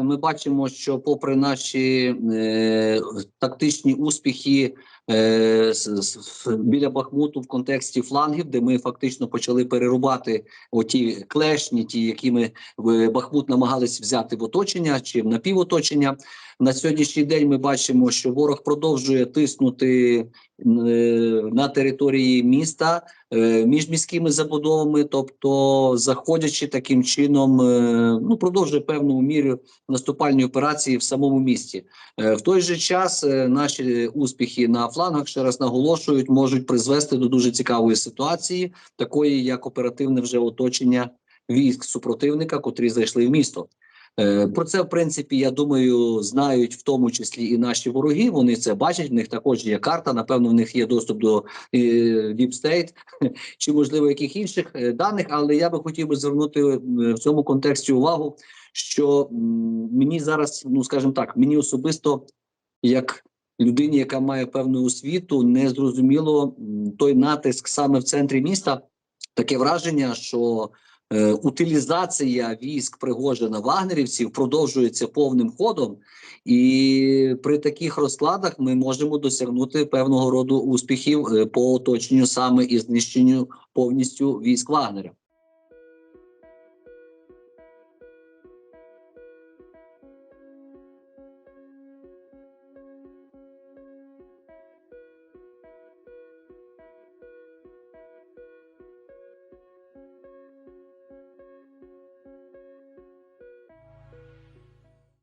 Ми бачимо, що попри наші е, тактичні успіхи е, біля Бахмуту в контексті флангів, де ми фактично почали перерубати оті клешні, ті, які ми Бахмут намагались взяти в оточення чи в напівоточення. На сьогоднішній день ми бачимо, що ворог продовжує тиснути е, на території міста е, між міськими забудовами, тобто заходячи таким чином, е, ну продовжує певну міру наступальні операції в самому місті. В той же час наші успіхи на флангах ще раз наголошують, можуть призвести до дуже цікавої ситуації, такої як оперативне вже оточення військ супротивника, котрі зайшли в місто. Е, Про це, в принципі, я думаю, знають в тому числі і наші вороги. Вони це бачать. В них також є карта. Напевно, в них є доступ до е, Deep State чи можливо яких інших е, даних. Але я би хотів би звернути е, в цьому контексті увагу, що мені зараз, ну скажімо так, мені особисто, як людині, яка має певну освіту, не зрозуміло той натиск саме в центрі міста. Таке враження, що е, утилізація військ Пригожина вагнерівців продовжується повним ходом, і при таких розкладах ми можемо досягнути певного роду успіхів е, по оточенню саме і знищенню повністю військ Вагнера.